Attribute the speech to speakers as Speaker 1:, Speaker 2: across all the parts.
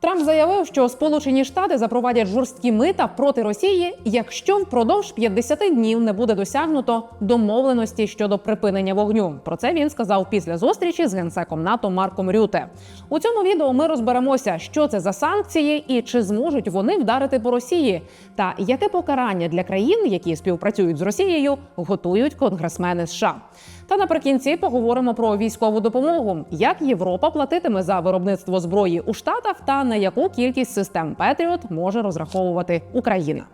Speaker 1: Трамп заявив, що Сполучені Штати запровадять жорсткі мита проти Росії, якщо впродовж 50 днів не буде досягнуто домовленості щодо припинення вогню. Про це він сказав після зустрічі з генсеком НАТО Марком Рюте. У цьому відео ми розберемося, що це за санкції і чи зможуть вони вдарити по Росії, та яке покарання для країн, які співпрацюють з Росією, готують конгресмени США. Та наприкінці поговоримо про військову допомогу, як Європа платитиме за виробництво зброї у Штатах та на яку кількість систем Петріот може розраховувати Україна.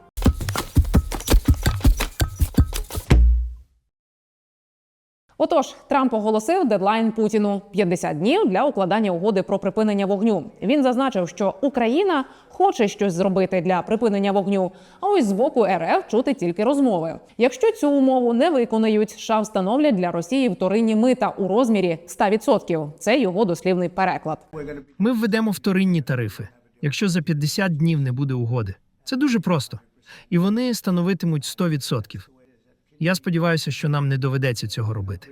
Speaker 1: Отож, Трамп оголосив дедлайн Путіну 50 днів для укладання угоди про припинення вогню. Він зазначив, що Україна хоче щось зробити для припинення вогню. А ось з боку РФ чути тільки розмови. Якщо цю умову не виконують, США встановлять для Росії вторинні мита у розмірі 100%. Це його дослівний переклад.
Speaker 2: Ми введемо вторинні тарифи, якщо за 50 днів не буде угоди. Це дуже просто. І вони становитимуть 100%. Я сподіваюся, що нам не доведеться цього робити.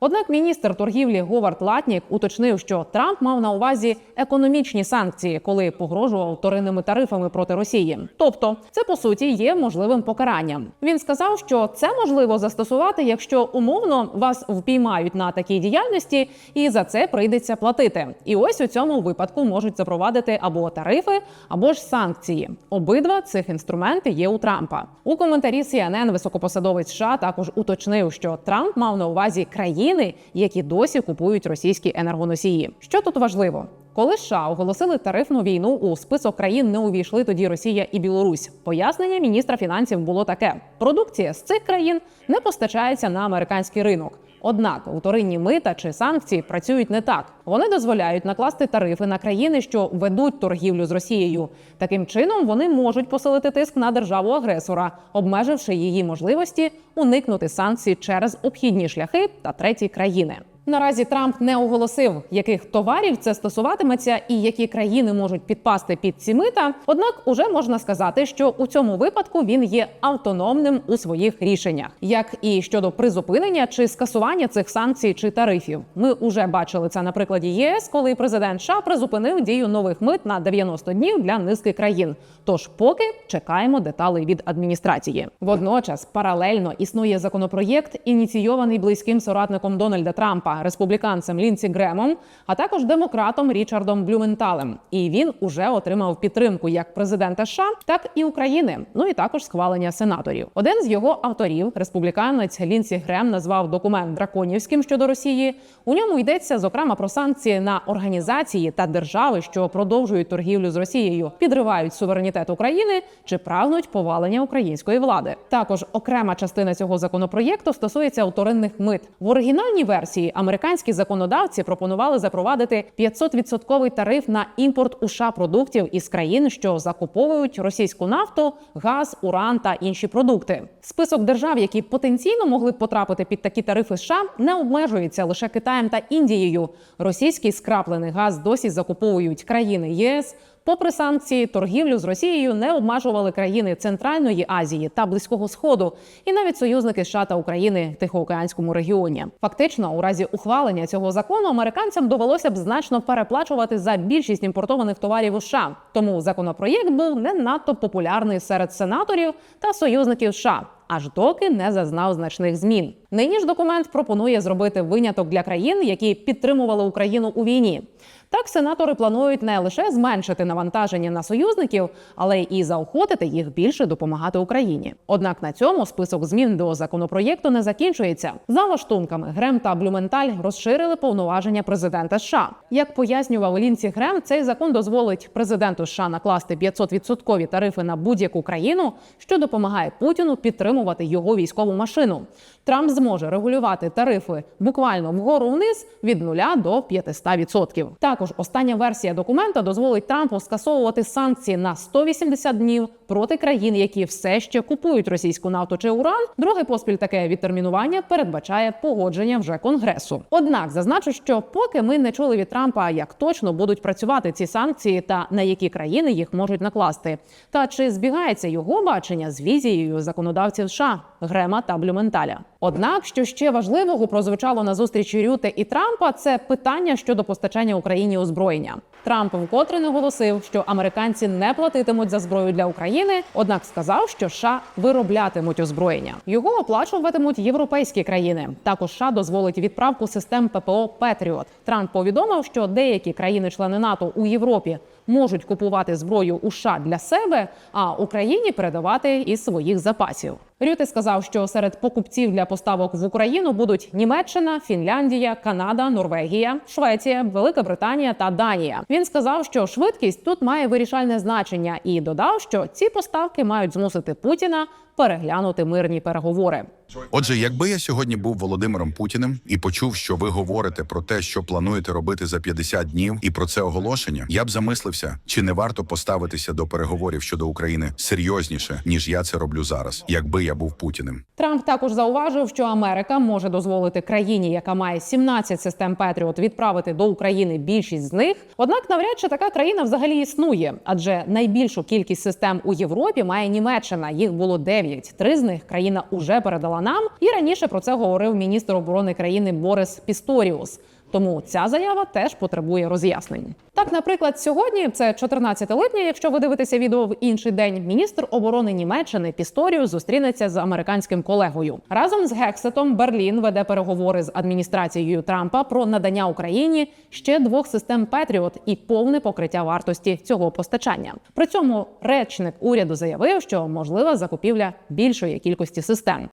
Speaker 1: Однак міністр торгівлі Говард Латнік уточнив, що Трамп мав на увазі економічні санкції, коли погрожував вторинними тарифами проти Росії. Тобто, це по суті є можливим покаранням. Він сказав, що це можливо застосувати, якщо умовно вас впіймають на такій діяльності, і за це прийдеться платити. І ось у цьому випадку можуть запровадити або тарифи, або ж санкції. Обидва цих інструменти є у Трампа. У коментарі CNN високопосадовець США також уточнив, що Трамп мав на увазі країни, які досі купують російські енергоносії. Що тут важливо? Коли США оголосили тарифну війну, у список країн не увійшли тоді Росія і Білорусь. Пояснення міністра фінансів було таке: продукція з цих країн не постачається на американський ринок. Однак вторинні мита чи санкції працюють не так. Вони дозволяють накласти тарифи на країни, що ведуть торгівлю з Росією. Таким чином вони можуть посилити тиск на державу агресора, обмеживши її можливості уникнути санкцій через обхідні шляхи та треті країни. Наразі Трамп не оголосив, яких товарів це стосуватиметься і які країни можуть підпасти під ці мита. Однак, уже можна сказати, що у цьому випадку він є автономним у своїх рішеннях, як і щодо призупинення чи скасування цих санкцій чи тарифів. Ми вже бачили це на прикладі ЄС, коли президент США призупинив дію нових мит на 90 днів для низки країн. Тож, поки чекаємо деталей від адміністрації. Водночас паралельно існує законопроєкт, ініційований близьким соратником Дональда Трампа, республіканцем Лінсі Гремом, а також демократом Річардом Блюменталем. І він уже отримав підтримку як президента США, так і України. Ну і також схвалення сенаторів. Один з його авторів, республіканець Лінсі Грем, назвав документ драконівським щодо Росії. У ньому йдеться зокрема про санкції на організації та держави, що продовжують торгівлю з Росією, підривають суверенітет України чи прагнуть повалення української влади. Також окрема частина цього законопроєкту стосується вторинних мит в оригінальній версії. Американські законодавці пропонували запровадити 500-відсотковий тариф на імпорт у США продуктів із країн, що закуповують російську нафту, газ, уран та інші продукти. Список держав, які потенційно могли б потрапити під такі тарифи США, не обмежується лише Китаєм та Індією. Російський скраплений газ досі закуповують країни ЄС. Попри санкції, торгівлю з Росією не обмежували країни Центральної Азії та Близького Сходу, і навіть союзники США та України в Тихоокеанському регіоні. Фактично, у разі ухвалення цього закону американцям довелося б значно переплачувати за більшість імпортованих товарів у США. Тому законопроєкт був не надто популярний серед сенаторів та союзників США. Аж доки не зазнав значних змін. Нині ж документ пропонує зробити виняток для країн, які підтримували Україну у війні. Так, сенатори планують не лише зменшити навантаження на союзників, але й заохотити їх більше допомагати Україні. Однак на цьому список змін до законопроєкту не закінчується. За лаштунками Грем та Блюменталь розширили повноваження президента США. Як пояснював Лінсі Грем, цей закон дозволить президенту США накласти 500-відсоткові тарифи на будь-яку країну, що допомагає Путіну підтримувати його військову машину. Трамп зможе регулювати тарифи буквально вгору вниз від 0 до 500%. Також остання версія документа дозволить Трампу скасовувати санкції на 180 днів проти країн, які все ще купують російську нафту чи уран. Друге поспіль таке відтермінування передбачає погодження вже конгресу. Однак зазначу, що поки ми не чули від Трампа, як точно будуть працювати ці санкції та на які країни їх можуть накласти, та чи збігається його бачення з візією законодавців США Грема та Блюменталя. Однак, що ще важливого прозвучало на зустрічі Рюте і Трампа, це питання щодо постачання Україні озброєння. Трамп вкотре наголосив, що американці не платитимуть за зброю для України, однак сказав, що США вироблятимуть озброєння. Його оплачуватимуть європейські країни. Також США дозволить відправку систем ППО Петріот. Трамп повідомив, що деякі країни-члени НАТО у Європі можуть купувати зброю у США для себе, а Україні передавати із своїх запасів. Рюти сказав, що серед покупців для поставок в Україну будуть Німеччина, Фінляндія, Канада, Норвегія, Швеція, Велика Британія та Данія. Він сказав, що швидкість тут має вирішальне значення, і додав, що ці поставки мають змусити Путіна переглянути мирні переговори.
Speaker 3: Отже, якби я сьогодні був Володимиром Путіним і почув, що ви говорите про те, що плануєте робити за 50 днів, і про це оголошення, я б замислився, чи не варто поставитися до переговорів щодо України серйозніше, ніж я це роблю зараз, якби був Путіним.
Speaker 1: Трамп також зауважив, що Америка може дозволити країні, яка має 17 систем Петріот, відправити до України більшість з них. Однак, навряд чи така країна взагалі існує, адже найбільшу кількість систем у Європі має Німеччина. Їх було 9. Три з них країна уже передала нам. І раніше про це говорив міністр оборони країни Борис Пісторіус. Тому ця заява теж потребує роз'яснень. Так, наприклад, сьогодні це 14 липня. Якщо ви дивитеся відео в інший день, міністр оборони Німеччини Пісторіус зустрінеться з американським колегою. Разом з Гексетом Берлін веде переговори з адміністрацією Трампа про надання Україні ще двох систем Петріот і повне покриття вартості цього постачання. При цьому речник уряду заявив, що можлива закупівля більшої кількості систем.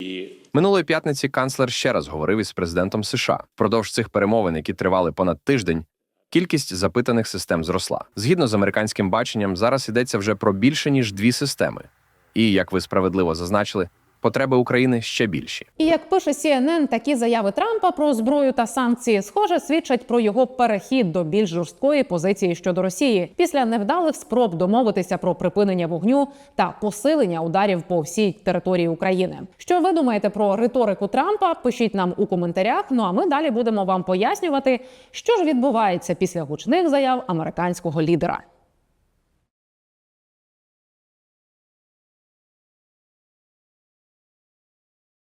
Speaker 4: Минулої п'ятниці канцлер ще раз говорив із президентом США. Впродовж цих перемовин, які тривали понад тиждень, кількість запитаних систем зросла. Згідно з американським баченням, зараз йдеться вже про більше ніж дві системи. І, як ви справедливо зазначили, потреби України ще більші.
Speaker 1: І як пише CNN, такі заяви Трампа про зброю та санкції, схоже, свідчать про його перехід до більш жорсткої позиції щодо Росії після невдалих спроб домовитися про припинення вогню та посилення ударів по всій території України. Що ви думаєте про риторику Трампа? Пишіть нам у коментарях. Ну а ми далі будемо вам пояснювати, що ж відбувається після гучних заяв американського лідера.